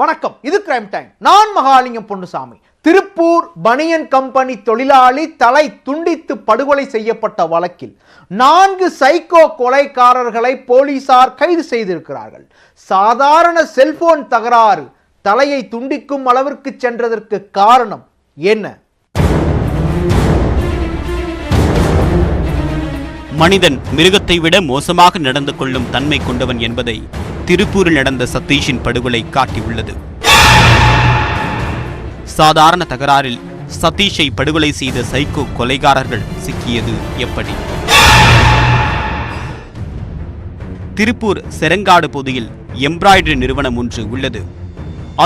வணக்கம். இது crime time நான் மகாலிங்கம் பொன்னுசாமி. திருப்பூர் பனியன் கம்பெனி தொழிலாளி தலை துண்டித்து படுகொலை செய்யப்பட்ட வழக்கில் நான்கு சைக்கோ கொலைக்காரர்களை போலீசார் கைது செய்திருக்கிறார்கள். சாதாரண செல்போன் தகராறு தலையை துண்டிக்கும் அளவிற்கு சென்றதற்கு காரணம் என்ன? மனிதன் மிருகத்தை விட மோசமாக நடந்து கொள்ளும் தன்மை கொண்டவன் என்பதை திருப்பூரில் நடந்த சதீஷின் படுகொலை காட்டியுள்ளது. சாதாரண தகராறில் சதீஷை படுகொலை செய்த சைக்கோ கொலைகாரர்கள் சிக்கியது எப்படி? திருப்பூர் செரங்காடு பகுதியில் எம்ப்ராய்டரி நிறுவனம் ஒன்று உள்ளது.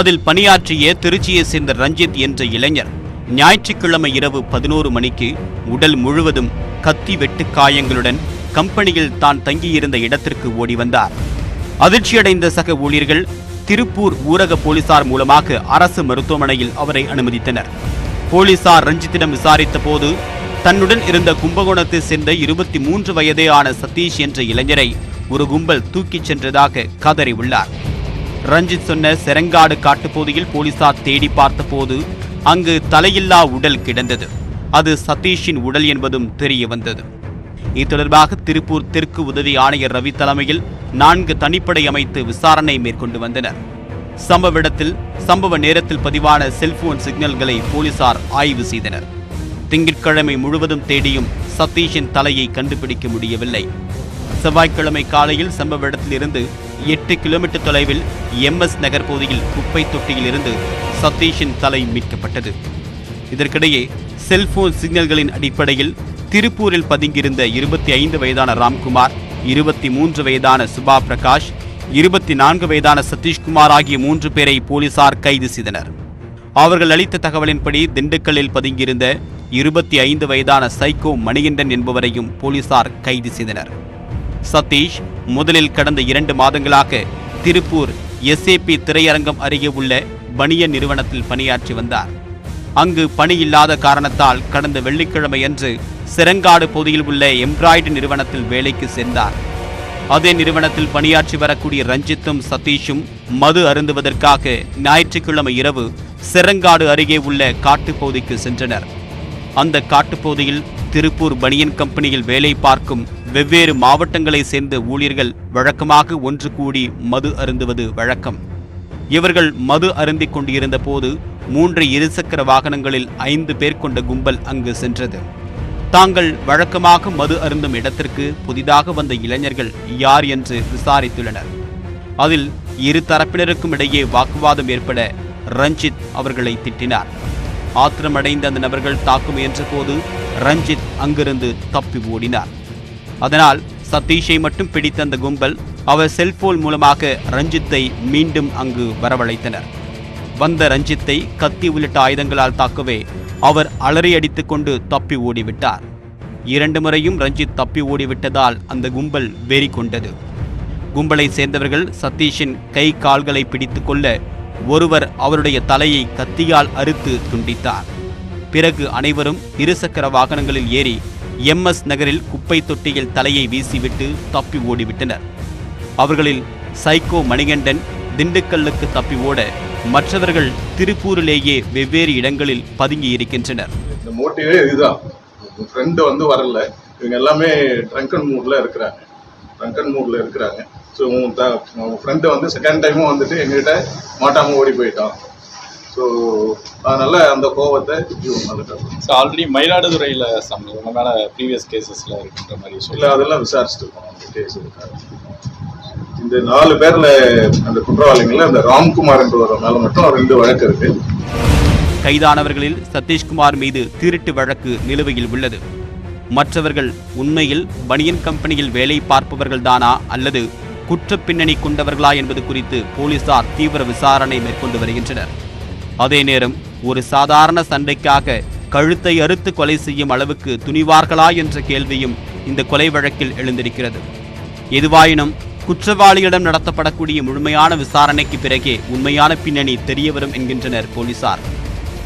அதில் பணியாற்றிய திருச்சியை சேர்ந்த ரஞ்சித் என்ற இளைஞர் ஞாயிற்றுக்கிழமை இரவு பதினோரு மணிக்கு உடல் முழுவதும் கத்தி வெட்டு காயங்களுடன் கம்பெனியில் தான் தங்கியிருந்த இடத்திற்கு ஓடி வந்தார். அதிர்ச்சியடைந்த சக ஊழியர்கள் திருப்பூர் ஊரக போலீசார் மூலமாக அரசு மருத்துவமனையில் அவரை அனுமதித்தனர். போலீசார் ரஞ்சித்திடம் விசாரித்த போது தன்னுடன் இருந்த கும்பகோணத்தை சேர்ந்த இருபத்தி மூன்று வயதே ஆன சதீஷ் என்ற இளைஞரை ஒரு கும்பல் தூக்கிச் சென்றதாக கதறி உள்ளார் ரஞ்சித் சொன்ன செரங்காடு காட்டுப்பகுதியில் போலீசார் தேடி பார்த்தபோது அங்கு தலையில்லா உடல் கிடந்தது. அது சதீஷின் உடல் என்பதும் தெரிய வந்தது. இது தொடர்பாக திருப்பூர் தெற்கு உதவி ஆணையர் ரவி தலைமையில் நான்கு தனிப்படை அமைத்து விசாரணை மேற்கொண்டு வந்தனர். சம்பவ இடத்தில் சம்பவ நேரத்தில் பதிவான செல்போன் சிக்னல்களை போலீசார் ஆய்வு செய்தனர். திங்கட்கிழமை முழுவதும் தேடியும் சதீஷின் தலையை கண்டுபிடிக்க முடியவில்லை. செவ்வாய்க்கிழமை காலையில் சம்பவ இடத்திலிருந்து எட்டு கிலோமீட்டர் தொலைவில் எம்எஸ் நகர் பகுதியில் குப்பை தொட்டியில் இருந்து சதீஷின் தலை மீட்கப்பட்டது. இதற்கிடையே செல்போன் சிக்னல்களின் அடிப்படையில் திருப்பூரில் பதுங்கியிருந்த இருபத்தி ஐந்து வயதான ராம்குமார் இருபத்தி மூன்று வயதான சுபா பிரகாஷ் இருபத்தி நான்கு வயதான சதீஷ்குமார் ஆகிய மூன்று பேரை போலீசார் கைது செய்தனர். அவர்கள் அளித்த தகவலின்படி திண்டுக்கல்லில் பதுங்கியிருந்த இருபத்தி ஐந்து வயதான சைக்கோ மணிகண்டன் என்பவரையும் போலீசார் கைது செய்தனர். சதீஷ் முதலில் கடந்த இரண்டு மாதங்களாக திருப்பூர் எஸ்ஏபி திரையரங்கம் அருகே உள்ள பனியன் நிறுவனத்தில் பணியாற்றி வந்தார். அங்கு பணி இல்லாத காரணத்தால் கடந்த வெள்ளிக்கிழமையன்று செரங்காடு பகுதியில் உள்ள எம்ப்ராய்டு நிறுவனத்தில் வேலைக்கு சேர்ந்தார். அதே நிறுவனத்தில் பணியாற்றி வரக்கூடிய ரஞ்சித்தும் சதீஷும் மது அருந்துவதற்காக ஞாயிற்றுக்கிழமை இரவு செரங்காடு அருகே உள்ள காட்டுப்பகுதிக்கு சென்றனர். அந்த காட்டுப்பகுதியில் திருப்பூர் பனியன் கம்பெனியில் வேலை பார்க்கும் வெவ்வேறு மாவட்டங்களைச் சேர்ந்த ஊழியர்கள் வழக்கமாக ஒன்று கூடி மது அருந்துவது வழக்கம். இவர்கள் மது அருந்திக் கொண்டிருந்த போது மூன்று இருசக்கர வாகனங்களில் ஐந்து பேர் கொண்ட கும்பல் அங்கு சென்றது. தாங்கள் வழக்கமாக மது அருந்தும் இடத்திற்கு புதிதாக வந்த இளைஞர்கள் யார் என்று விசாரித்துள்ளனர். அதில் இரு தரப்பினருக்கும் இடையே வாக்குவாதம் ஏற்பட ரஞ்சித் அவர்களை திட்டினார். ஆத்திரமடைந்த அந்த நபர்கள் தாக்க முயன்ற போது ரஞ்சித் அங்கிருந்து தப்பி ஓடினார். அதனால் சதீஷை மட்டும் பிடித்த அந்த கும்பல் அவர் செல்போன் மூலமாக ரஞ்சித்தை மீண்டும் அங்கு வரவழைத்தனர். வந்த ரஞ்சித்தை கத்தி உள்ளிட்ட ஆயுதங்களால் தாக்கவே அவர் அலறி கொண்டு தப்பி ஓடிவிட்டார். இரண்டு முறையும் ரஞ்சித் தப்பி ஓடிவிட்டதால் அந்த கும்பல் வெறி கொண்டது கும்பலை சேர்ந்தவர்கள் சதீஷின் கை கால்களை பிடித்து கொள்ள ஒருவர் அவருடைய தலையை கத்தியால் அறுத்து துண்டித்தார். பிறகு அனைவரும் இருசக்கர வாகனங்களில் ஏறி எம்எஸ் நகரில் குப்பை தொட்டியில் தலையை வீசிவிட்டு தப்பி ஓடிவிட்டனர். அவர்களில் சைக்கோ மணிகண்டன் திண்டுக்கல்லுக்கு தப்பி ஓட மற்றவர்கள் திருப்பூரிலேயே வெவ்வேறு இடங்களில் பதுங்கி இருக்கின்றனர் இந்த மோட்டிவே இதுதான். ஃப்ரெண்டு வந்து வரல. இவங்க எல்லாமே ட்ரங்கன் மூட்ல இருக்கிறாங்க. ட்ரங்கன் மூட்ல இருக்கிறாங்க. ஸோ உன் ஃப்ரெண்டு வந்து செகண்ட் டைமும் வந்துட்டு எங்ககிட்ட மாட்டாம ஓடி போயிட்டான். ஸோ அதனால அந்த கோவத்தை நடக்கிறது ஸோ ஆல்ரெடி மயிலாடுதுறையில் சம் இவங்க மேலே ப்ரீவியஸ் கேசஸில் இருக்கின்ற மாதிரி இல்லை சொல்லி அதெல்லாம் விசாரிச்சுட்டு இருக்கோம். அந்த கேஸ் இருக்காங்க இந்த நாலு பேர்ல அந்த குற்றவாளிகள்ல அந்த ராம்குமார் என்பவர் மேல மட்டும் ரெண்டு வழக்கு இருக்கு. கைதானவர்களில் சதீஷ்குமார் மீது திருட்டு வழக்கு நிலுவையில் உள்ளது. மற்றவர்கள் உண்மையில் பனியன் கம்பெனியில் வேலை பார்ப்பவர்கள்தானா அல்லது குற்ற பின்னணி கொண்டவர்களா என்பது குறித்து போலீசார் தீவிர விசாரணை மேற்கொண்டு வருகின்றனர். அதே நேரம் ஒரு சாதாரண சண்டைக்காக கழுத்தை அறுத்து கொலை செய்யும் அளவுக்கு துணிவார்களா என்ற கேள்வியும் இந்த கொலை வழக்கில் எழுந்திருக்கிறது. எதுவாயினும் குற்றவாளியிடம் நடத்தப்படக்கூடிய முழுமையான விசாரணைக்கு பிறகே உண்மையான பின்னணி தெரியவரும் என்கின்றனர் போலீசார்.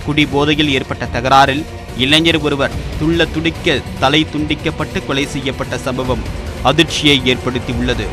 குடி போதையில் ஏற்பட்ட தகராறில் இளைஞர் ஒருவர் துள்ள துடிக்க தலை துண்டிக்கப்பட்டு கொலை செய்யப்பட்ட சம்பவம் அதிர்ச்சியை ஏற்படுத்தியுள்ளது.